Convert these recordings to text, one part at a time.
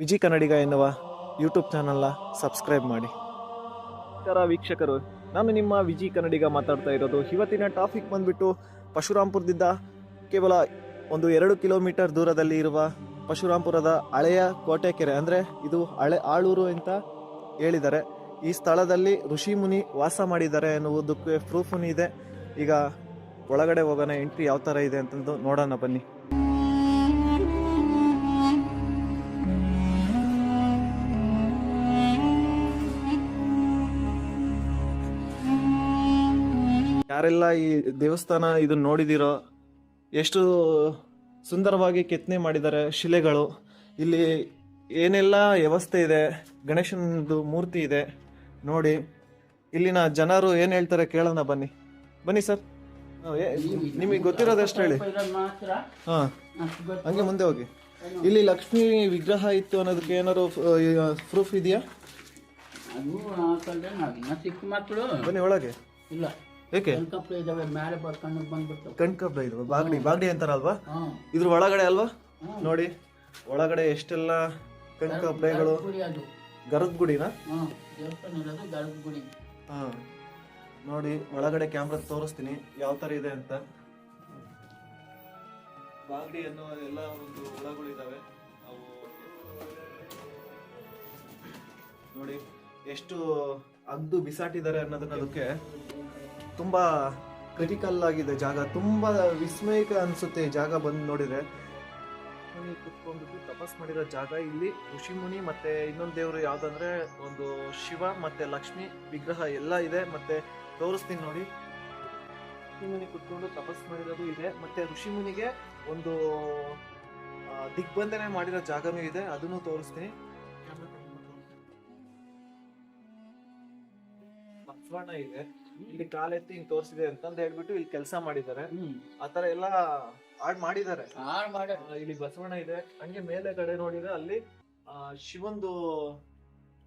ವಿಜಿ ಕನ್ನಡಿಗ ಎನ್ನುವ ಯೂಟ್ಯೂಬ್ ಚಾನಲ್ನ ಸಬ್ಸ್ಕ್ರೈಬ್ ಮಾಡಿ. ನಮಸ್ಕಾರ ವೀಕ್ಷಕರು. ನಾನು ನಿಮ್ಮ ವಿಜಿ ಕನ್ನಡಿಗ ಮಾತಾಡ್ತಾ ಇರೋದು. ಇವತ್ತಿನ ಟಾಪಿಕ್ ಬಂದ್ಬಿಟ್ಟು ಪಶುರಾಂಪುರದಿಂದ ಕೇವಲ ಒಂದು ಎರಡು ಕಿಲೋಮೀಟರ್ ದೂರದಲ್ಲಿ ಇರುವ ಪಶುರಾಂಪುರದ ಹಳೆಯ ಕೋಟೆ ಕೆರೆ ಅಂದರೆ ಇದು ಹಳೆ ಆಳೂರು ಅಂತ ಹೇಳಿದ್ದಾರೆ. ಈ ಸ್ಥಳದಲ್ಲಿ ಋಷಿ ಮುನಿ ವಾಸ ಮಾಡಿದ್ದಾರೆ ಎನ್ನುವುದಕ್ಕೆ ಪ್ರೂಫ್ ಇದೆ. ಈಗ ಒಳಗಡೆ ಹೋಗೋಣ ಎಂಟ್ರಿ ಯಾವ ಥರ ಇದೆ ಅಂತಂದು ನೋಡೋಣ ಬನ್ನಿ. ಯಾರೆಲ್ಲ ಈ ದೇವಸ್ಥಾನ ಇದನ್ನ ನೋಡಿದಿರೋ ಎಷ್ಟು ಸುಂದರವಾಗಿ ಕೆತ್ತನೆ ಮಾಡಿದ್ದಾರೆ ಶಿಲೆಗಳು ಇಲ್ಲಿ ಏನೆಲ್ಲ ವ್ಯವಸ್ಥೆ ಇದೆ ಗಣೇಶನದು ಮೂರ್ತಿ ಇದೆ ನೋಡಿ. ಇಲ್ಲಿನ ಜನರು ಏನು ಹೇಳ್ತಾರೆ ಕೇಳೋಣ ಬನ್ನಿ. ಬನ್ನಿ ಸರ್. ನಿಮಗೆ ಗೊತ್ತಿರೋದು ಎಷ್ಟು ಹೇಳಿ? ಹಾಂ ಹಂಗೆ ಮುಂದೆ ಹೋಗಿ. ಇಲ್ಲಿ ಲಕ್ಷ್ಮಿ ವಿಗ್ರಹ ಇತ್ತು ಅನ್ನೋದಕ್ಕೆ ಏನಾದ್ರು ಪ್ರೂಫ್ ಇದೆಯಾ? ಚಿಕ್ಕ ಮಕ್ಕಳು ಬನ್ನಿ ಒಳಗೆ. ಇಲ್ಲ. ಏಕೆ? ಕಪ್ಲೆ ಇದಾವೆ ಮೇಲೆ ಬರ್ಕೊಂಡು ಬಾಗಡಿ ಬಾಗಡಿ ಅಂತಾರಲ್ವಾ? ಹ್ಮ್. ಇದ್ರ ಒಳಗಡೆ ಅಲ್ವಾ? ನೋಡಿ ಒಳಗಡೆ ಎಷ್ಟೆಲ್ಲ ಕಣ್ಕಬ್ಳೆಗಳು ಗುಡಿ ಅದು. ಗರದ ಗುಡಿನ ಹ್ಮ್. ದೇವಸ್ಥಾನ ಇರೋದು ಗರ್ಭ ಗುಡಿ ಹಾ. ನೋಡಿ ಒಳಗಡೆ ಕ್ಯಾಮ್ರಾ ತೋರಿಸ್ತೀನಿ ಯಾವ ತರ ಇದೆ ಅಂತ. ಬಾಗಡಿ ಅನ್ನೋ ಎಲ್ಲ ಒಂದು ಒಳಗಳು ಅವು ನೋಡಿ ಎಷ್ಟು ಅಗ್ದು ಬಿಸಾಟಿದ್ದಾರೆ ಅನ್ನೋದನ್ನ ಅದಕ್ಕೆ ತುಂಬಾ ಕ್ರಿಟಿಕಲ್ ಆಗಿದೆ ಜಾಗ. ತುಂಬ ವಿಸ್ಮಯಕ ಅನಿಸುತ್ತೆ ಈ ಜಾಗ ಬಂದು ನೋಡಿದರೆ. ಕುತ್ಕೊಂಡ್ಬಿಟ್ಟು ತಪಸ್ ಮಾಡಿರೋ ಜಾಗ ಇಲ್ಲಿ. ಋಷಿಮುನಿ ಮತ್ತೆ ಇನ್ನೊಂದು ದೇವರು ಯಾವ್ದಂದ್ರೆ ಒಂದು ಶಿವ ಮತ್ತೆ ಲಕ್ಷ್ಮಿ ವಿಗ್ರಹ ಎಲ್ಲ ಇದೆ. ಮತ್ತೆ ತೋರಿಸ್ತೀನಿ ನೋಡಿ. ಋಷಿಮುನಿ ಕುತ್ಕೊಂಡು ತಪಸ್ ಮಾಡಿರೋದು ಇದೆ. ಮತ್ತೆ ಋಷಿಮುನಿಗೆ ಒಂದು ದಿಗ್ಬಂಧನೆ ಮಾಡಿರೋ ಜಾಗನೂ ಇದೆ. ಅದನ್ನು ತೋರಿಸ್ತೀನಿ. ಇದೆ. ಇಲ್ಲಿ ಕಾಲೆತ್ತಿ ಹಿಂಗ್ ತೋರಿಸಿದೆ ಅಂತಂದ್ ಹೇಳ್ಬಿಟ್ಟು ಇಲ್ಲಿ ಕೆಲಸ ಮಾಡಿದ್ದಾರೆ. ಆತರ ಎಲ್ಲ ಆಡ್ ಮಾಡಿದ್ದಾರೆ. ಇಲ್ಲಿ ಬಸವಣ್ಣ ಇದೆ. ಹಂಗೆ ಮೇಲೆ ಕಡೆ ನೋಡಿದ್ರೆ ಅಲ್ಲಿ ಆ, ಶಿವಂದು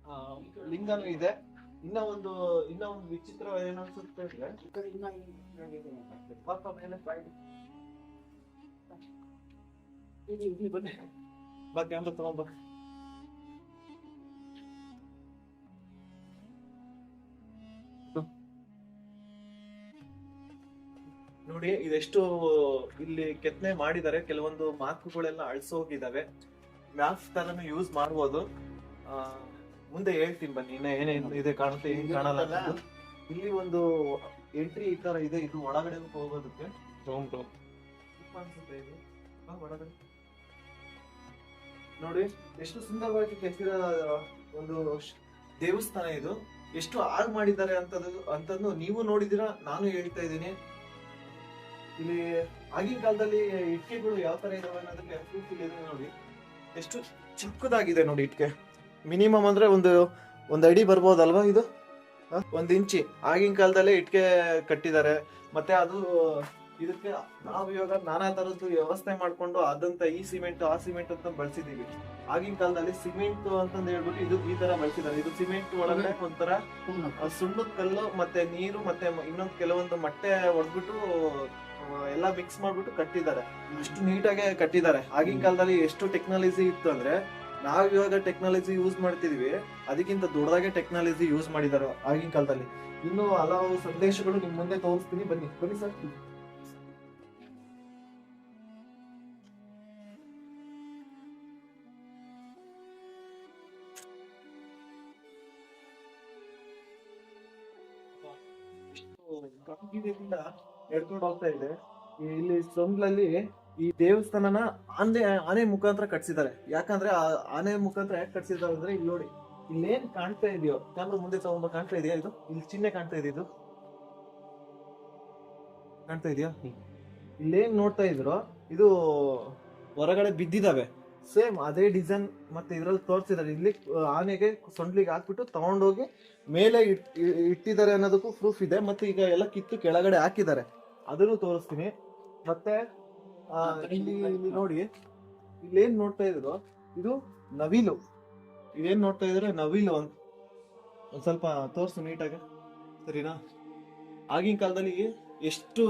ಆ, ಲಿಂಗನೂ ಇದೆ. ಇನ್ನ ಒಂದು ಇನ್ನ ಒಂದು ವಿಚಿತ್ರ ಏನನ್ಸುತ್ತೆ ಅಂದ್ರೆ ಪಾಪ ಮೇಲೆ ಬಾ ಕ್ಯಾಮ್ರಾ ತಗೊಂಡ್ ನೋಡಿ ಇದೆಷ್ಟು ಇಲ್ಲಿ ಕೆತ್ತನೆ ಮಾಡಿದ್ದಾರೆ. ಕೆಲವೊಂದು ಮಾರ್ಕ್ಗಳೆಲ್ಲ ಅಳ್ಸೋಗಿದಾವೆ ಮ್ಯಾಪ್ ತರನು ಯೂಸ್ ಮಾಡ್ಬೋದು. ಮುಂದೆ ಹೇಳ್ತೀನಿ ಬನ್ನಿ ಇನ್ನ ಏನೇನು ಇದೆ ಕಾಣುತ್ತೆ ಏನ್ ಕಾಣಲ್ಲ ಇಲ್ಲಿ ಒಂದು ಎಂಟ್ರಿ ಈ ತರ ಇದೆ ಇದು ಒಳಗಡೆ ಹೋಗೋದಕ್ಕೆ. ಅನ್ಸುತ್ತೆ ಇದು. ಬಾ ಒಳಗಡೆ. ನೋಡಿ ಎಷ್ಟು ಸುಂದರವಾಗಿ ಕೆತ್ತಿರೋ ಒಂದು ದೇವಸ್ಥಾನ ಇದು. ಎಷ್ಟು ಆಗ್ ಮಾಡಿದ್ದಾರೆ ಅಂತದ್ದು ಅಂತಂದು ನೀವು ನೋಡಿದಿರಾ ನಾನು ಹೇಳ್ತಾ ಇದ್ದೀನಿ. ಇಲ್ಲಿ ಆಗಿನ ಕಾಲದಲ್ಲಿ ಇಟ್ಕೆಗಳು ಯಾವ ತರ ಇದಾವೆ ಅನ್ನೋದಕ್ಕೆ ಪ್ರೂಫ್ ನೋಡಿ. ಎಷ್ಟು ಚಿಕ್ಕದಾಗಿದೆ ನೋಡಿ ಇಟ್ಕೆ ಮಿನಿಮಮ್ ಅಂದ್ರೆ ಒಂದು ಒಂದು ಅಡಿ ಬರ್ಬೋದಲ್ವಾ ಇದು? ಒಂದ್ ಇಂಚಿ. ಆಗಿನ ಕಾಲದಲ್ಲೇ ಇಟ್ಕೆ ಕಟ್ಟಿದ್ದಾರೆ. ಮತ್ತೆ ಅದು, ಇದಕ್ಕೆ ನಾವು ಇವಾಗ ನಾನಾ ತರದ್ದು ವ್ಯವಸ್ಥೆ ಮಾಡ್ಕೊಂಡು ಅದಂತ ಈ ಸಿಮೆಂಟ್, ಆ ಸಿಮೆಂಟ್ ಅಂತ ಬಳಸಿದೀವಿ ಆಗಿನ ಕಾಲದಲ್ಲಿ ಸಿಮೆಂಟ್ ಅಂತ ಹೇಳ್ಬಿಟ್ಟು ಇದು ಈ ತರ ಬಳಸಿದ್ದಾರೆ. ಇದು ಸಿಮೆಂಟ್ ಒಳಗಡೆ ಒಂಥರ ಸುಣ್ಣದ ಕಲ್ಲು ಮತ್ತೆ ನೀರು ಮತ್ತೆ ಇನ್ನೊಂದು ಕೆಲವೊಂದು ಮೊಟ್ಟೆ ಹೊಡೆದ್ಬಿಟ್ಟು ಎಲ್ಲ ಮಿಕ್ಸ್ ಮಾಡ್ಬಿಟ್ಟು ಕಟ್ಟಿದ್ದಾರೆ. ಅಷ್ಟು ನೀಟಾಗಿ ಕಟ್ಟಿದ್ದಾರೆ. ಆಗಿನ ಕಾಲದಲ್ಲಿ ಎಷ್ಟು ಟೆಕ್ನಾಲಜಿ ಇತ್ತು ಅಂದ್ರೆ ನಾವ್ ಇವಾಗ ಟೆಕ್ನಾಲಜಿ ಯೂಸ್ ಮಾಡ್ತಿದೀವಿ ಅದಕ್ಕಿಂತ ದೊಡ್ಡದಾಗೆ ಟೆಕ್ನಾಲಜಿ ಯೂಸ್ ಮಾಡಿದ್ದಾರೆ ಆಗಿನ ಕಾಲದಲ್ಲಿ. ಇನ್ನು ಹಲವು ಸಂದೇಶಗಳು ನಿಮ್ ಮುಂದೆ ತೋರಿಸ್ತೀನಿ. ಬನ್ನಿ ಬನ್ನಿ ಸರ್. ಗಾಂಭೀರ್ಯದಿಂದ ಎಡ್ಕೊಂಡು ಹೋಗ್ತಾ ಇದೆ. ಇಲ್ಲಿ ಸೊಂಗ್ಲಲ್ಲಿ ಈ ದೇವಸ್ಥಾನನ ಆನೆ ಆನೆ ಮುಖಾಂತರ ಕಟ್ಸಿದ್ದಾರೆ. ಯಾಕಂದ್ರೆ ಆ ಆನೆ ಮುಖಾಂತರ ಯಾಕೆ ಕಟ್ಸಿದ್ದಾರೆ ಅಂದ್ರೆ ಇಲ್ಲಿ ನೋಡಿ ಇಲ್ಲೇನ್ ಕಾಣ್ತಾ ಇದೆಯೋ ಕ್ಯಾಮ್ರಾ ಮುಂದೆ ತಗೊಂಬ ಕಾಣ್ತಾ ಇದೆಯಾ ಇದು? ಇಲ್ಲಿ ಚಿಹ್ನೆ ಕಾಣ್ತಾ ಇದೆ ಇದು. ಕಾಣ್ತಾ ಇದೆಯಾ? ಇಲ್ಲೇನ್ ನೋಡ್ತಾ ಇದ್ರು ಇದು ಹೊರಗಡೆ ಬಿದ್ದಿದಾವೆ ಸೇಮ್ ಅದೇ ಡಿಸೈನ್ ಮತ್ತೆ ಇದ್ರಲ್ಲಿ ತೋರಿಸಿದ್ದಾರೆ. ಇಲ್ಲಿ ಆನೆಗೆ ಸೊಂಡ್ಲಿಗೆ ಹಾಕ್ಬಿಟ್ಟು ತಗೊಂಡೋಗಿ ಮೇಲೆ ಇಟ್- ಇಟ್ಟಿದ್ದಾರೆ ಅನ್ನೋದಕ್ಕೂ ಪ್ರೂಫ್ ಇದೆ. ಮತ್ತೆ ಈಗ ಎಲ್ಲ ಕಿತ್ತು ಕೆಳಗಡೆ ಹಾಕಿದ್ದಾರೆ. ಅದನ್ನು ತೋರಿಸ್ತೀನಿ. ಮತ್ತೆ ಇಲ್ಲಿ ಇಲ್ಲಿ ನೋಡಿ. ಇಲ್ಲೇನ್ ನೋಡ್ತಾ ಇದ್ರು ಇದು ನವಿಲು. ಇದೇನ್ ನೋಡ್ತಾ ಇದ್ರೆ ನವಿಲು ಅಂತ. ಒಂದ್ ಸ್ವಲ್ಪ ತೋರಿಸು ನೀಟಾಗಿ. ಸರಿನಾ? ಆಗಿನ ಕಾಲದಲ್ಲಿ ಎಷ್ಟು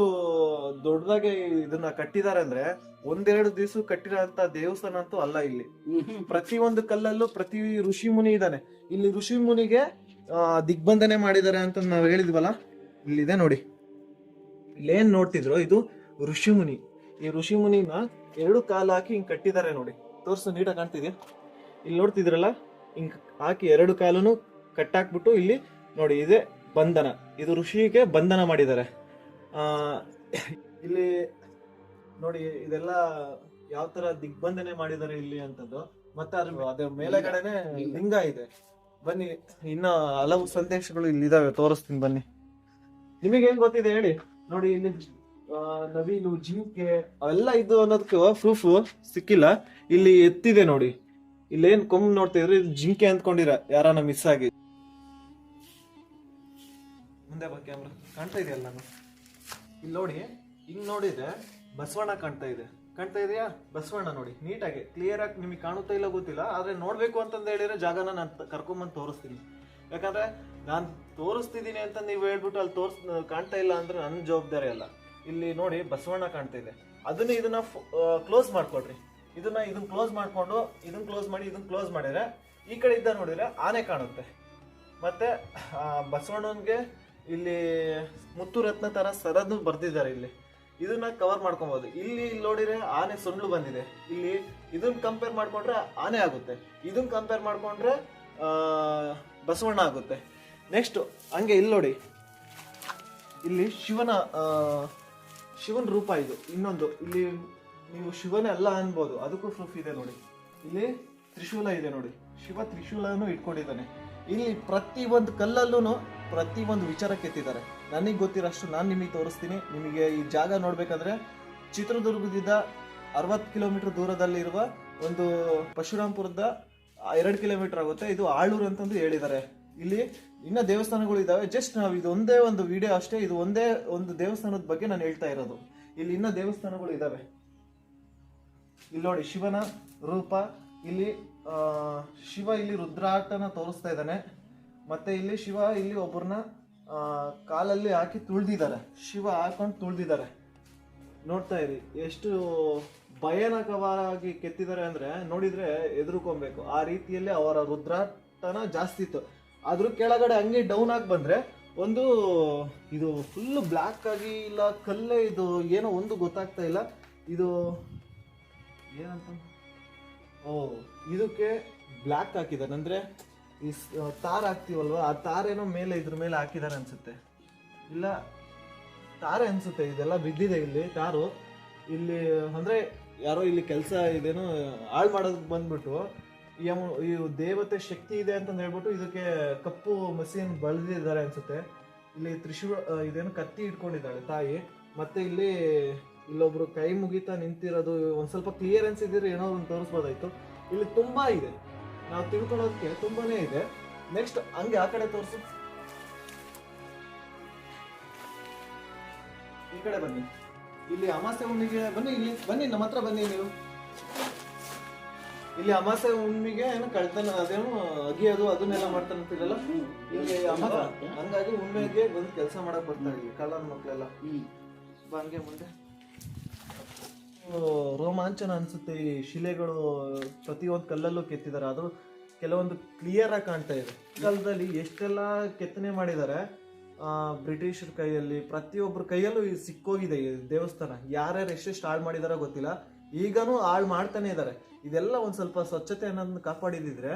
ದೊಡ್ಡದಾಗಿ ಇದನ್ನ ಕಟ್ಟಿದ್ದಾರೆ ಅಂದ್ರೆ ಒಂದೆರಡು ದಿವಸ ಕಟ್ಟಿರೋಂತ ದೇವಸ್ಥಾನ ಅಂತೂ ಅಲ್ಲ ಇಲ್ಲಿ. ಪ್ರತಿ ಒಂದು ಕಲ್ಲಲ್ಲೂ ಪ್ರತಿ ಋಷಿ ಮುನಿ ಇದ್ದಾನೆ. ಇಲ್ಲಿ ಋಷಿ ಮುನಿಗೆ ಆ, ದಿಗ್ಬಂಧನೆ ಮಾಡಿದ್ದಾರೆ ಅಂತ ನಾವು ಹೇಳಿದ್ವಲ್ಲ? ಇಲ್ಲಿದೆ ನೋಡಿ. ಇಲ್ಲೇನ್ ನೋಡ್ತಿದ್ರು ಇದು ಋಷಿ ಮುನಿ. ಈ ಋಷಿ ಮುನಿನ ಎರಡು ಕಾಲು ಹಾಕಿ ಹಿಂಗ್ ಕಟ್ಟಿದ್ದಾರೆ ನೋಡಿ. ತೋರ್ಸು ನೀಟಾಗಿ ಕಾಣ್ತಿದ್ಯಾ? ಇಲ್ಲಿ ನೋಡ್ತಿದ್ರಲ್ಲ ಹಿಂಗ್ ಹಾಕಿ ಎರಡು ಕಾಲನು ಕಟ್ಟಾಕ್ಬಿಟ್ಟು ಇಲ್ಲಿ ನೋಡಿ ಇದೆ ಬಂಧನ. ಇದು ಋಷಿಗೆ ಬಂಧನ ಮಾಡಿದ್ದಾರೆ. ಇಲ್ಲಿ ನೋಡಿ ಇದೆಲ್ಲ ಯಾವ ತರ ದಿಗ್ಬಂಧನೆ ಮಾಡಿದ್ದಾರೆ ಇಲ್ಲಿ ಅಂತದ್ದು ಮತ್ತೆ ಅದ್ರ ಅದ್ರ ಮೇಲೆಗಡೆನೆ ಲಿಂಗ ಇದೆ. ಬನ್ನಿ ಇನ್ನ ಹಲವು ಸಂದೇಶಗಳು ಇಲ್ಲಿ ಇದಾವೆ ತೋರಿಸ್ತೀನಿ ಬನ್ನಿ. ನಿಮಗೆ ಏನ್ ಗೊತ್ತಿದೆ ಹೇಳಿ? ನೋಡಿ ಇಲ್ಲಿ ಆ, ನವಿಲು ಜಿಂಕೆ ಅವೆಲ್ಲ ಇದು ಅನ್ನೋದಕ್ಕೆ ಪ್ರೂಫ್ ಸಿಕ್ಕಿಲ್ಲ. ಇಲ್ಲಿ ಎತ್ತಿದೆ ನೋಡಿ. ಇಲ್ಲೇನ್ ಕೊಂಬ್ ನೋಡ್ತಿದ್ರೆ ಇದು ಜಿಂಕೆ ಅಂದ್ಕೊಂಡಿರ ಯಾರನ್ನ ಮಿಸ್ ಆಗಿ. ಮುಂದೆ ಬಾ ಕ್ಯಾಮ್ರಾ ಕಾಣ್ತಾ ಇದೆಯಲ್ಲ ನಾನು? ಇಲ್ಲಿ ನೋಡಿ, ಹಿಂಗ್ ನೋಡಿದ್ರೆ ಬಸವಣ್ಣ ಕಾಣ್ತಾ ಇದೆ. ಕಾಣ್ತಾ ಇದೆಯಾ? ಬಸವಣ್ಣ ನೋಡಿ, ನೀಟಾಗಿ ಕ್ಲಿಯರ್ ಆಗಿ ನಿಮಗೆ ಕಾಣುತ್ತಾ ಇಲ್ಲ ಗೊತ್ತಿಲ್ಲ, ಆದ್ರೆ ನೋಡಬೇಕು ಅಂತಂದು ಹೇಳಿದ್ರೆ ಜಾಗನ ನಾನು ಕರ್ಕೊಂಬಂದು ತೋರಿಸ್ತೀನಿ. ಯಾಕಂದ್ರೆ ನಾನು ತೋರಿಸ್ತಿದ್ದೀನಿ ಅಂತ ನೀವು ಹೇಳ್ಬಿಟ್ಟು ಅಲ್ಲಿ ತೋರಿಸ್ ಕಾಣ್ತಾ ಇಲ್ಲ ಅಂದ್ರೆ ನನ್ನ ಜವಾಬ್ದಾರಿ ಅಲ್ಲ. ಇಲ್ಲಿ ನೋಡಿ ಬಸವಣ್ಣ ಕಾಣ್ತಾ ಇದೆ. ಅದನ್ನ ಇದನ್ನ ಕ್ಲೋಸ್ ಮಾಡ್ಕೊಡ್ರಿ. ಇದನ್ನ ಇದನ್ನ ಕ್ಲೋಸ್ ಮಾಡಿಕೊಂಡು, ಇದನ್ನ ಕ್ಲೋಸ್ ಮಾಡಿ, ಇದನ್ನ ಕ್ಲೋಸ್ ಮಾಡಿದ್ರೆ ಈ ಕಡೆ ಇದ್ದ ನೋಡಿದ್ರೆ ಆನೆ ಕಾಣುತ್ತೆ. ಮತ್ತೆ ಬಸವಣ್ಣನಿಗೆ ಬಸವಣ್ಣನ್ಗೆ ಇಲ್ಲಿ ಮುತ್ತು ರತ್ನ ತರ ಸರದು ಬರ್ತಿದ್ದಾರೆ ಇಲ್ಲಿ. ಇದನ್ನ ಕವರ್ ಮಾಡ್ಕೊಬಹುದು ಇಲ್ಲಿ ನೋಡಿದ್ರೆ ಆನೆ ಸೊಂಡ್ಲು ಬಂದಿದೆ. ಇಲ್ಲಿ ಇದನ್ನ ಕಂಪೇರ್ ಮಾಡ್ಕೊಂಡ್ರೆ ಆನೆ ಆಗುತ್ತೆ. ಇದನ್ನ ಕಂಪೇರ್ ಮಾಡ್ಕೊಂಡ್ರೆ ಬಸವಣ್ಣ ಆಗುತ್ತೆ. ನೆಕ್ಸ್ಟ್ ಹಂಗೆ ಇಲ್ಲಿ ನೋಡಿ. ಇಲ್ಲಿ ಶಿವನ ಶಿವನ ರೂಪ ಇದು. ಇನ್ನೊಂದು. ಇಲ್ಲಿ ನೀವು ಶಿವನೇ ಅಲ್ಲ ಅನ್ಬೋದು. ಅದಕ್ಕೂ ಪ್ರೂಫ್ ಇದೆ ನೋಡಿ. ಇಲ್ಲಿ ತ್ರಿಶೂಲ ಇದೆ ನೋಡಿ. ಶಿವ ತ್ರಿಶೂಲನು ಇಟ್ಕೊಂಡಿದ್ದಾನೆ. ಇಲ್ಲಿ ಪ್ರತಿ ಒಂದು ಕಲ್ಲಲ್ಲೂ ಪ್ರತಿ ಒಂದು ವಿಚಾರ ಕೆತ್ತಿದ್ದಾರೆ ನನಗೆ ಗೊತ್ತಿರೋಷ್ಟು ನಾನು ನಿಮಗೆ ತೋರಿಸ್ತೀನಿ. ನಿಮಗೆ ಈ ಜಾಗ ನೋಡಬೇಕಂದ್ರೆ ಚಿತ್ರದುರ್ಗದಿಂದ ಅರವತ್ತು ಕಿಲೋಮೀಟರ್ ದೂರದಲ್ಲಿರುವ ಒಂದು ಪಶುರಾಮ್ಪುರದ ಎರಡು ಕಿಲೋಮೀಟರ್ ಆಗುತ್ತೆ. ಇದು ಆಳೂರು ಅಂತಂದು ಹೇಳಿದ್ದಾರೆ. ಇಲ್ಲಿ ಇನ್ನ ದೇವಸ್ಥಾನಗಳು ಇದಾವೆ. ಜಸ್ಟ್ ನಾವು ಇದು ಒಂದೇ ಒಂದು ವಿಡಿಯೋ ಅಷ್ಟೇ. ಇದು ಒಂದೇ ಒಂದು ದೇವಸ್ಥಾನದ ಬಗ್ಗೆ ನಾನು ಹೇಳ್ತಾ ಇರೋದು. ಇಲ್ಲಿ ಇನ್ನ ದೇವಸ್ಥಾನಗಳು ಇದಾವೆ. ಇಲ್ಲಿ ನೋಡಿ ಶಿವನ ರೂಪ. ಇಲ್ಲಿ ಶಿವ ಇಲ್ಲಿ ರುದ್ರಾಟನ ತೋರಿಸ್ತಾ ಇದ್ದಾನೆ. ಮತ್ತೆ ಇಲ್ಲಿ ಶಿವ ಇಲ್ಲಿ ಒಬ್ಬರನ್ನ ಕಾಲಲ್ಲಿ ಹಾಕಿ ತುಳ್ದಿದ್ದಾರೆ. ಶಿವ ಹಾಕೊಂಡು ತುಳ್ದಿದ್ದಾರೆ. ನೋಡ್ತಾ ಇರಿ, ಎಷ್ಟು ಭಯಾನಕವಾಗಿ ಕೆತ್ತಿದ್ದಾರೆ ಅಂದ್ರೆ ನೋಡಿದ್ರೆ ಎದುರುಕೊಬೇಕು ಆ ರೀತಿಯಲ್ಲಿ ಅವರ ರುದ್ರಾಟನ ಜಾಸ್ತಿ ಇತ್ತು. ಅದ್ರ ಕೆಳಗಡೆ ಹಂಗೆ ಡೌನ್ ಆಗಿ ಬಂದ್ರೆ ಒಂದು, ಇದು ಫುಲ್ ಬ್ಲ್ಯಾಕ್ ಆಗಿ ಇಲ್ಲ, ಕಲ್ಲೇ ಇದು ಏನೋ ಒಂದು ಗೊತ್ತಾಗ್ತಾ ಇಲ್ಲ. ಇದು ಏನಂತ? ಓ, ಇದಕ್ಕೆ ಬ್ಲ್ಯಾಕ್ ಹಾಕಿದ್ದಾರೆ. ಅಂದ್ರೆ ಈ ತಾರ್ ಹಾಕ್ತೀವಲ್ವ? ಆ ತಾರೇನೋ ಮೇಲೆ ಇದ್ರ ಮೇಲೆ ಹಾಕಿದ್ದಾರೆ ಅನ್ಸುತ್ತೆ. ಇಲ್ಲ, ತಾರೆ ಅನ್ಸುತ್ತೆ. ಇದೆಲ್ಲ ಬಿದ್ದಿದೆ ಇಲ್ಲಿ, ತಾರು. ಇಲ್ಲಿ, ಅಂದ್ರೆ, ಯಾರೋ ಇಲ್ಲಿ ಕೆಲಸ ಇದೇನೋ, ಹಾಳು ಮಾಡೋದಕ್ಕೆ ಬಂದ್ಬಿಟ್ಟು, ಈ ದೇವತೆ ಶಕ್ತಿ ಇದೆ ಅಂತಂದು ಹೇಳ್ಬಿಟ್ಟು ಇದಕ್ಕೆ ಕಪ್ಪು ಮಸಿಯನ್ನು ಬಳದಿದ್ದಾರೆ ಅನ್ಸುತ್ತೆ. ಇಲ್ಲಿ ತ್ರಿಶೂಲ ಇದೇನು ಕತ್ತಿ ಇಟ್ಕೊಂಡಿದ್ದಾಳೆ ತಾಯಿ. ಮತ್ತೆ ಇಲ್ಲಿ, ಇಲ್ಲೊಬ್ರು ಕೈ ಮುಗಿತಾ ನಿಂತಿರೋದು, ಒಂದು ಸ್ವಲ್ಪ ಕ್ಲಿಯರೆನ್ಸ್ ಇದ್ರೆ ಏನೋ ಒಂದು ತೋರಿಸ್ಬೋದಾಯ್ತು. ಇಲ್ಲಿ ತುಂಬಾ ಇದೆ. ನಾವು ತಿಳ್ಕೊಳ್ಳೋದಕ್ಕೆ ತುಂಬಾನೇ ಇದೆ. ನೆಕ್ಸ್ಟ್ ಹಂಗೆ ಆ ಕಡೆ ತೋರಿಸಿ. ಈ ಕಡೆ ಬನ್ನಿ. ಇಲ್ಲಿ ಅಮಾಸೆ ಹುಣ್ಣಿಗೆ ಬನ್ನಿ ಇಲ್ಲಿ ಬನ್ನಿ ನಮ್ಮ ಹತ್ರ ಬನ್ನಿ ನೀವು. ಇಲ್ಲಿ ಅಮಾಸೆ ಹುಣ್ಣಿಗೆ ಏನು ಕಳ್ತನ ಅದೇನು ಅಗಿಯೋದು ಅದನ್ನೆಲ್ಲ ಮಾಡ್ತಾನಂತಿರಲ್ಲ ಇಲ್ಲಿ ಅಮಾಸ ಹಂಗಾಗಿ ಹುಣ್ಣಿಗೆ ಬಂದು ಕೆಲಸ ಮಾಡಕ್ ಬರ್ತಾರೆ ಕಳ್ಳನ ಮಕ್ಕಳೆಲ್ಲ ಬಾ ಹಂಗೆ ಮುಂದೆ. ರೋಮಾಂಚನ ಅನ್ಸುತ್ತೆ ಈ ಶಿಲೆಗಳು ಪ್ರತಿಯೊಂದು ಕಲ್ಲಲ್ಲೂ ಕೆತ್ತಿದ್ದಾರೆ. ಅದು ಕೆಲವೊಂದು ಕ್ಲಿಯರ್ ಆಗಿ ಕಾಣ್ತಾ ಇದೆ. ಕಾಲದಲ್ಲಿ ಎಷ್ಟೆಲ್ಲ ಕೆತ್ತನೆ ಮಾಡಿದ್ದಾರೆ ಬ್ರಿಟಿಷರ ಕೈಯಲ್ಲಿ ಪ್ರತಿಯೊಬ್ಬರ ಕೈಯಲ್ಲೂ ಸಿಕ್ಕೋಗಿದೆ ಈ ದೇವಸ್ಥಾನ. ಯಾರ್ಯಾರು ಎಷ್ಟೆಷ್ಟು ಹಾಳು ಮಾಡಿದಾರೋ ಗೊತ್ತಿಲ್ಲ. ಈಗನೂ ಹಾಳು ಮಾಡ್ತಾನೆ ಇದ್ದಾರೆ. ಇದೆಲ್ಲ ಒಂದು ಸ್ವಲ್ಪ ಸ್ವಚ್ಛತೆ ಅನ್ನೋದನ್ನ ಕಾಪಾಡಿದಿದ್ರೆ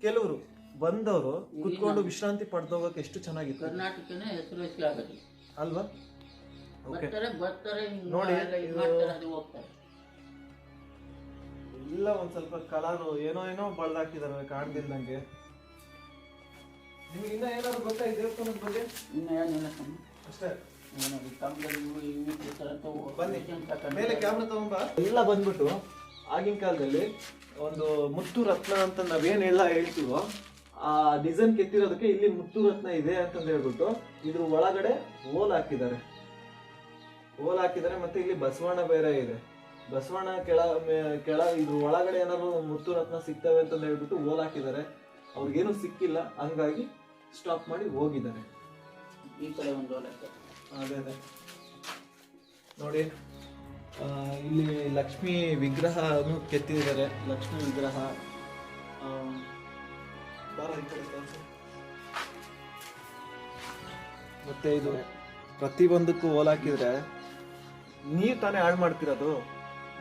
ಕೆಲವರು ಬಂದವರು ಕುತ್ಕೊಂಡು ವಿಶ್ರಾಂತಿ ಪಡೆದೋಗಕ್ಕೆ ಎಷ್ಟು ಚೆನ್ನಾಗಿತ್ತು. ಕರ್ನಾಟಕನೇ ಹೆಸರು ಅಲ್ವಾ? ಬರ್ತಾರೆ ಬರ್ತಾರೆ ಹಿಂಗ್ ನೋಡಿ, ಎಲ್ಲ ಇದ್ ಇದು- ಮಾಡ್ತಾರೆ ಅದು ಹೋಗ್ತಾರೆ. ಇಲ್ಲ ಒಂದ್ ಸ್ವಲ್ಪ ಕಲರ್ ಏನೋ ಏನೋ ಬಳ್ದಾಕಿದಾರೆ ಕಾಣ್ದಿಲ್ದಂಗೆ. ನಿಮ್ಗೆ ಇನ್ನ ಏನಾದ್ರು ಗೊತ್ತಾ ಈ ದೇವಸ್ಥಾನದ ಬಗ್ಗೆ? ಇನ್ನು ಏನಿಲ್ಲ ಸ್ವಾಮಿ. ಅಷ್ಟೇ. ಏನೋ ಈ ಕಬ್ಬಿಣದ ಇವು ಇವು ಈ ಥರ ತಗೋ- ಬನ್ನಿ. ಅಂತ ಕಂಡು- ಮೇಲೆ ಕ್ಯಾಮ್ರಾ ತಗೊಂಬ ಎಲ್ಲ ಬಂದ್ಬಿಟ್ಟು. ಆಗಿನ ಕಾಲದಲ್ಲಿ ಒಂದು ಮುತ್ತು ರತ್ನ ಅಂತ ನಾವೇನ್ ಎಲ್ಲ ಹೇಳ್ತೀವೋ ಆ ಡಿಸೈನ್ ಕೆತ್ತಿರೋದಕ್ಕೆ ಇಲ್ಲಿ ಮುತ್ತು ರತ್ನ ಇದೆ ಅಂತಂದು ಹೇಳ್ಬಿಟ್ಟು ಇದ್ರ ಒಳಗಡೆ ಹೋಲ್ ಹಾಕಿದ್ದಾರೆ. ಓಲ್ ಹಾಕಿದ್ದಾರೆ ಮತ್ತೆ ಇಲ್ಲಿ ಬಸವಣ್ಣ ಬೇರೆ ಇದೆ. ಬಸವಣ್ಣ ಕೆಳ ಕೆಳ ಇದ್ರ ಒಳಗಡೆ ಏನಾದ್ರು ಮುತ್ತು ರತ್ನ ಸಿಗ್ತವೆ ಅಂತ ಹೇಳ್ಬಿಟ್ಟು ಹೋಲ್ ಹಾಕಿದ್ದಾರೆ ಅವ್ರಿಗೇನು ಸಿಕ್ಕಿಲ್ಲ ಹಂಗಾಗಿ ಸ್ಟಾಪ್ ಮಾಡಿ ಹೋಗಿದ್ದಾರೆ. ಈ ಕಡೆ ಒಂದು ಅದೇ ಅದೇ. ನೋಡಿ ಇಲ್ಲಿ ಲಕ್ಷ್ಮಿ ವಿಗ್ರಹನು ಕೆತ್ತಿದ್ದಾರೆ. ಲಕ್ಷ್ಮಿ ವಿಗ್ರಹ ಆ, ಇದು ಪ್ರತಿ ಒಂದಕ್ಕೂ ಹೋಲ್ ಮತ್ತೆ ಇದು ಪ್ರತಿಯೊಂದಕ್ಕೂ ಹೋಲಾಕಿದ್ರೆ ನೀವ್ ತಾನೇ ಹಾಳು ಮಾಡ್ತಿರೋದು.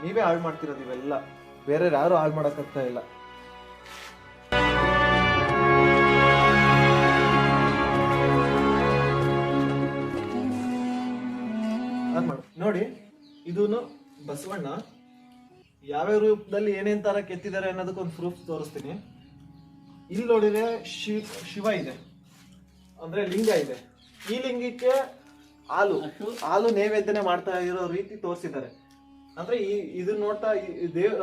ನೀವೇ ಹಾಳು ಮಾಡ್ತಿರೋದು ಇವೆಲ್ಲ. ಬೇರೆ ಯಾರು ಹಾಳು ಮಾಡೋಕ್ಕಾಗ್ತಾ ಇಲ್ಲ. ನೋಡಿ, ಇದೂನು ಬಸವಣ್ಣ. ಯಾವ್ಯಾವ ರೂಪದಲ್ಲಿ ಏನೇನ್ ತರ ಕೆತ್ತಿದ್ದಾರೆ ಅನ್ನೋದಕ್ಕೊಂದು ಪ್ರೂಫ್ ತೋರಿಸ್ತೀನಿ. ಇಲ್ಲಿ ನೋಡಿದ್ರೆ ಶಿವ ಶಿವ ಇದೆ. ಅಂದ್ರೆ ಲಿಂಗ ಇದೆ. ಈ ಲಿಂಗಕ್ಕೆ ಹಾಲು ಹಾಲು ನೈವೇದ್ಯನೆ ಮಾಡ್ತಾ ಇರೋ ರೀತಿ ತೋರಿಸಿದ್ದಾರೆ. ಅಂದ್ರೆ ಈ ಇದನ್ನ ನೋಡ್ತಾ ಈ- ದೇವ್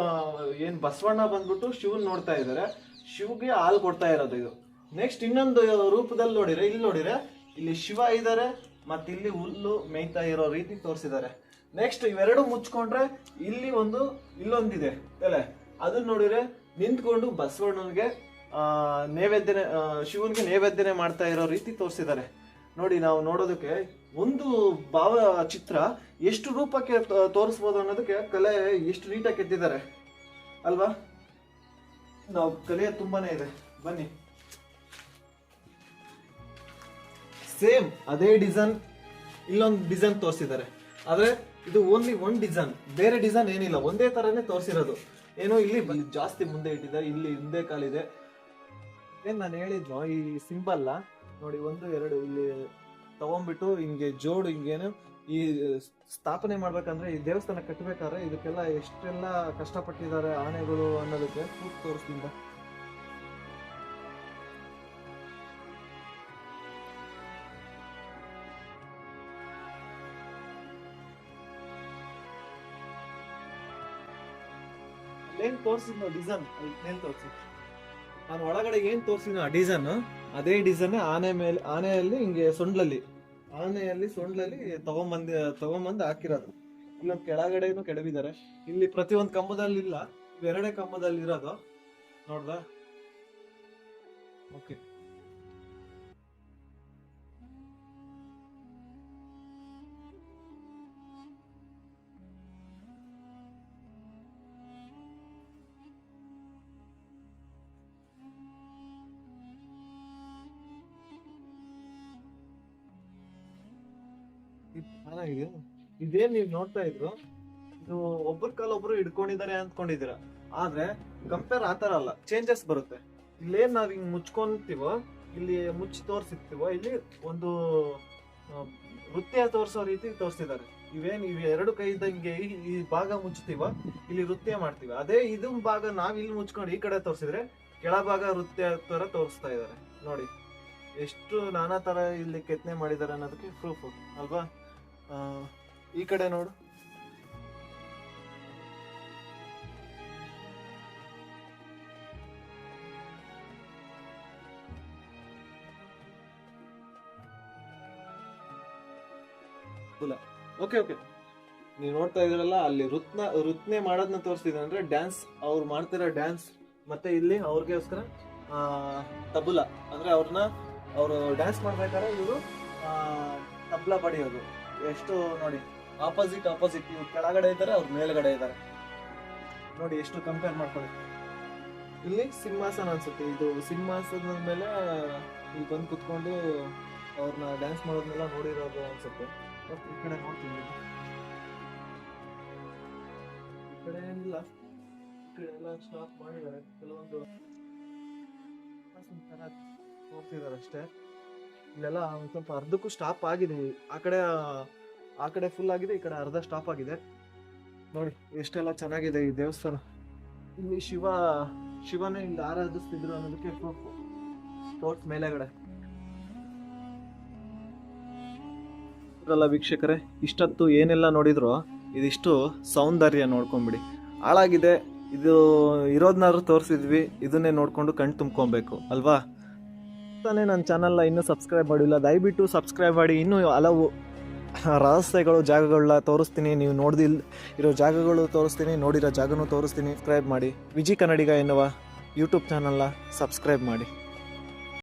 ಏನ್ ಬಸವಣ್ಣ ಬಂದ್ಬಿಟ್ಟು ಶಿವನ್ ನೋಡ್ತಾ ಇದ್ದಾರೆ ಶಿವಗೆ ಹಾಲು ಕೊಡ್ತಾ ಇರೋದು ಇದು. ನೆಕ್ಸ್ಟ್ ಇನ್ನೊಂದು ರೂಪದಲ್ಲಿ ನೋಡಿದ್ರೆ ಇಲ್ಲಿ ನೋಡಿದ್ರೆ ಇಲ್ಲಿ ಶಿವ ಇದ್ದಾರೆ ಮತ್ತೆ ಇಲ್ಲಿ ಹುಲ್ಲು ಮೇಯ್ತಾ ಇರೋ ರೀತಿ ತೋರಿಸಿದ್ದಾರೆ. ನೆಕ್ಸ್ಟ್ ಇವೆರಡು ಮುಚ್ಕೊಂಡ್ರೆ ಇಲ್ಲಿ ಒಂದು ಇಲ್ಲೊಂದಿದೆ ತಲೆ ಅದನ್ನ ನೋಡಿದ್ರೆ ನಿಂತ್ಕೊಂಡು ಬಸವಣ್ಣನಿಗೆ ಆ ನೈವೇದ್ಯನೆ ಶಿವನಿಗೆ ನೈವೇದ್ಯನೆ ಮಾಡ್ತಾ ಇರೋ ರೀತಿ ತೋರಿಸಿದ್ದಾರೆ. ನೋಡಿ, ನಾವು ನೋಡೋದಕ್ಕೆ ಒಂದು ಭಾವ ಚಿತ್ರ ಎಷ್ಟು ರೂಪಕ್ಕೆ ತೋರಿಸ್ಬೋದು ಅನ್ನೋದಕ್ಕೆ ಕಲೆ ಎಷ್ಟು ನೀಟಾಗಿ ಕೆತ್ತಿದ್ದಾರೆ. ಅಲ್ವಾ? ನಾವು ಕಲೆ ತುಂಬಾನೇ ಇದೆ. ಬನ್ನಿ. ಸೇಮ್ ಅದೇ ಡಿಸೈನ್, ಇಲ್ಲೊಂದು ಡಿಸೈನ್ ತೋರಿಸಿದ್ದಾರೆ. ಆದರೆ ಇದು ಓನ್ಲಿ ಒನ್ ಡಿಸೈನ್, ಬೇರೆ ಡಿಸೈನ್ ಏನಿಲ್ಲ, ಒಂದೇ ತರನೇ ತೋರಿಸಿರೋದು. ಏನೋ ಇಲ್ಲಿ ಜಾಸ್ತಿ ಮುಂದೆ ಇಟ್ಟಿದ್ದಾರೆ, ಇಲ್ಲಿ ಹಿಂದೆ ಕಾಲಿದೆ. ಏನ್ ನಾನು ಹೇಳಿದ್ನೋ, ಈ ಸಿಂಬಲ್ ನೋಡಿ, ಒಂದು, ಎರಡು, ಇಲ್ಲಿ ತಗೊಂಡ್ಬಿಟ್ಟು ಹಿಂಗೆ ಜೋಡು ಹಿಂಗೇನು ಈ ಸ್ಥಾಪನೆ ಮಾಡ್ಬೇಕಂದ್ರೆ ಈ ದೇವಸ್ಥಾನ ಕಟ್ಟಬೇಕಾದ್ರೆ ಇದಕ್ಕೆಲ್ಲ ಎಷ್ಟೆಲ್ಲ ಕಷ್ಟಪಟ್ಟಿದ್ದಾರೆ ಆನೆಗಳು ಅನ್ನೋದಕ್ಕೆ ಕೂತ್ ತೋರಿಸ್ತೀನಿ ಏನ್ ತೋರಿಸಿದ್ನೋ ಡಿಸೈನ್? ಅಲ್ಲಿ ತೋರಿಸಿ? ನಾನು ಒಳಗಡೆ ಏನ್ ತೋರಿಸಿದ್ನೋ ಆ ಡಿಸೈನ್? ಅದೇ ಡಿಸೈನ್ ಆನೆ ಮೇಲೆ, ಆನೆಯಲ್ಲಿ ಹಿಂಗೆ ಸೊಂಡ್ಲಲ್ಲಿ, ಆನೆಯಲ್ಲಿ ಸೊಂಡ್ಲಲ್ಲಿ ತಗೊಂಬಂದ್ ತಗೊಂಬಂದ್ ಹಾಕಿರೋದು. ಇಲ್ಲೊಂದು ಕೆಳಗಡೆನು ಕೆಡವಿದ್ದಾರೆ ಇಲ್ಲಿ ಪ್ರತಿಯೊಂದು ಕಂಬದಲ್ಲಿ ಇಲ್ಲ ಎರಡೇ ಕಂಬದಲ್ಲಿ ಇರೋದು ನೋಡ್ದ? ಓಕೆ ಚೆನ್ನಾಗಿದೆ. ಇದೇನ್ ನೀವು ನೋಡ್ತಾ ಇದ್ರು, ಇದು ಒಬ್ಬರ ಕಾಲ ಒಬ್ರು ಹಿಡ್ಕೊಂಡಿದ್ದಾರೆ ಅಂದ್ಕೊಂಡಿದ್ದೀರಾ. ಆದ್ರೆ ಕಂಪೇರ್ ಆತರ ಅಲ್ಲ ಚೇಂಜಸ್ ಬರುತ್ತೆ. ಇಲ್ಲೇನ್ ನಾವ್ ಹಿಂಗ್ ಮುಚ್ಕೊಂತೀವೋ, ಇಲ್ಲಿ ಮುಚ್ಚಿ ತೋರ್ಸಿರ್ತೀವೋ, ಇಲ್ಲಿ ಒಂದು ವೃತ್ತಿಯ ತೋರಿಸೋ ರೀತಿ ತೋರಿಸಿದ್ದಾರೆ. ಇವೇನ್ ಇವ್ ಎರಡು ಕೈಯಿಂದ ಹಿಂಗೆ ಈ- ಭಾಗ ಮುಚ್ತೀವ, ಇಲ್ಲಿ ವೃತ್ತಿಯ ಮಾಡ್ತೀವಿ. ಅದೇ ಇದು ಭಾಗ ನಾವ್ ಇಲ್ಲಿ ಮುಚ್ಕೊಂಡು ಈ ಕಡೆ ತೋರಿಸಿದ್ರೆ, ಕೆಳಭಾಗ ನೃತ್ಯ ತರ ತೋರಿಸ್ತಾ ಇದ್ದಾರೆ. ನೋಡಿ, ಎಷ್ಟು ನಾನಾ ತರ ಇಲ್ಲಿ ಕೆತ್ತನೆ ಮಾಡಿದ್ದಾರೆ ಅನ್ನೋದಕ್ಕೆ ಪ್ರೂಫ್ ಅಲ್ವಾ? ಈ ಕಡೆ ನೋಡು. ಓಕೆ ಓಕೆ ನೀವು ನೋಡ್ತಾ ಇದ್ರಲ್ಲ ಅಲ್ಲಿ ರುತ್ನ, ರುತ್ನೆ ಮಾಡೋದನ್ನ ತೋರಿಸ್ತಿದೆ ಅಂದ್ರೆ ಡ್ಯಾನ್ಸ್ ಅವ್ರು ಮಾಡ್ತಿರೋ ಡ್ಯಾನ್ಸ್ ಮತ್ತೆ ಇಲ್ಲಿ ಅವ್ರಿಗೋಸ್ಕರ ತಬಲ. ಅಂದ್ರೆ ಅವ್ರನ್ನ, ಅವರು ಡ್ಯಾನ್ಸ್ ಮಾಡ್ಬೇಕಾದ್ರೆ ಇವರು ತಬಲ ಬಡಿಯೋದು ಎಷ್ಟು ನೋಡಿ ಆಪೋಸಿಟ್ ಆಪೋಸಿಟ್ ಇವ್ರು ಕೆಳಗಡೆ ಇದ್ದಾರೆ, ಅವ್ರ ಮೇಲ್ಗಡೆ ಇದ್ದಾರೆ. ನೋಡಿ ಎಷ್ಟು ಕಂಪೇರ್ ಮಾಡ್ಕೊಳ್ಳಿ. ಇಲ್ಲಿ ಸಿಂಹಾಸನ ಅನ್ಸುತ್ತೆ. ಇದು ಸಿಂಹಾಸನದ ಮೇಲೆ ಇಲ್ಲಿ ಬಂದು ಕುತ್ಕೊಂಡು ಅವ್ರನ್ನ ಡ್ಯಾನ್ಸ್ ಮಾಡೋದನ್ನೆಲ್ಲ ನೋಡಿರೋದು ಅನ್ಸುತ್ತೆ. ಈ ಕಡೆ ನೋಡ್ತೀನಿ. ಈ ಕಡೆ ಏನಿಲ್ಲ. ಈ ಕಡೆ ಎಲ್ಲ ಸ್ಟಾಪ್ ಮಾಡಿದ್ದಾರೆ. ಕೆಲವೊಂದು ತರ ನೋಡ್ತಿದ್ದಾರೆ ಅಷ್ಟೇ. ಇಲ್ಲೆಲ್ಲ ಒಂದು ಸ್ವಲ್ಪ ಅರ್ಧಕ್ಕೂ ಸ್ಟಾಪ್ ಆಗಿದೆ. ಆ ಕಡೆ ಆ ಕಡೆ ಫುಲ್ ಆಗಿದೆ, ಈ ಕಡೆ ಅರ್ಧ ಸ್ಟಾಪ್ ಆಗಿದೆ. ನೋಡಿ, ಎಷ್ಟೆಲ್ಲ ಚೆನ್ನಾಗಿದೆ ಈ ದೇವಸ್ಥಾನ. ಇಲ್ಲಿ ಶಿವ, ಶಿವನೇ ಇಲ್ಲಿ ಆರಾಧಿಸ್ತಿದ್ರು ಅನ್ನೋದಕ್ಕೆ ಪ್ರೂಫ್ ಸ್ಪೋರ್ಟ್ಸ್ ಮೇಲೆಗಡೆ. ವೀಕ್ಷಕರೇ, ಇಷ್ಟೊತ್ತು ಏನೆಲ್ಲ ನೋಡಿದ್ರು, ಇದಿಷ್ಟು ಸೌಂದರ್ಯ ನೋಡ್ಕೊಂಬಿಡಿ. ಹಾಳಾಗಿದೆ, ಇದು ಇರೋದನ್ನಾದ್ರೂ ತೋರಿಸಿದ್ವಿ, ಇದನ್ನೇ ನೋಡಿಕೊಂಡು ಕಣ್ ತುಂಬ್ಕೊಬೇಕು, ಅಲ್ವಾ? ತಾನೇ ನನ್ನ ಚಾನಲ್ನ ಇನ್ನೂ ಸಬ್ಸ್ಕ್ರೈಬ್ ಮಾಡಿಲ್ಲ, ದಯವಿಟ್ಟು ಸಬ್ಸ್ಕ್ರೈಬ್ ಮಾಡಿ. ಇನ್ನೂ ಹಲವು ರಹಸ್ಯಗಳು ಜಾಗಗಳನ್ನ ತೋರಿಸ್ತೀನಿ. ನೀವು ನೋಡ್ದಿಲ್, ಇರೋ ಜಾಗಗಳು ತೋರಿಸ್ತೀನಿ, ನೋಡಿರೋ ಜಾಗನೂ ತೋರಿಸ್ತೀನಿ. ಸಬ್ಸ್ಕ್ರೈಬ್ ಮಾಡಿ. ವಿಜಿ ಕನ್ನಡಿಗ ಎನ್ನುವ ಯೂಟ್ಯೂಬ್ ಚಾನಲ್ನ ಸಬ್ಸ್ಕ್ರೈಬ್ ಮಾಡಿ.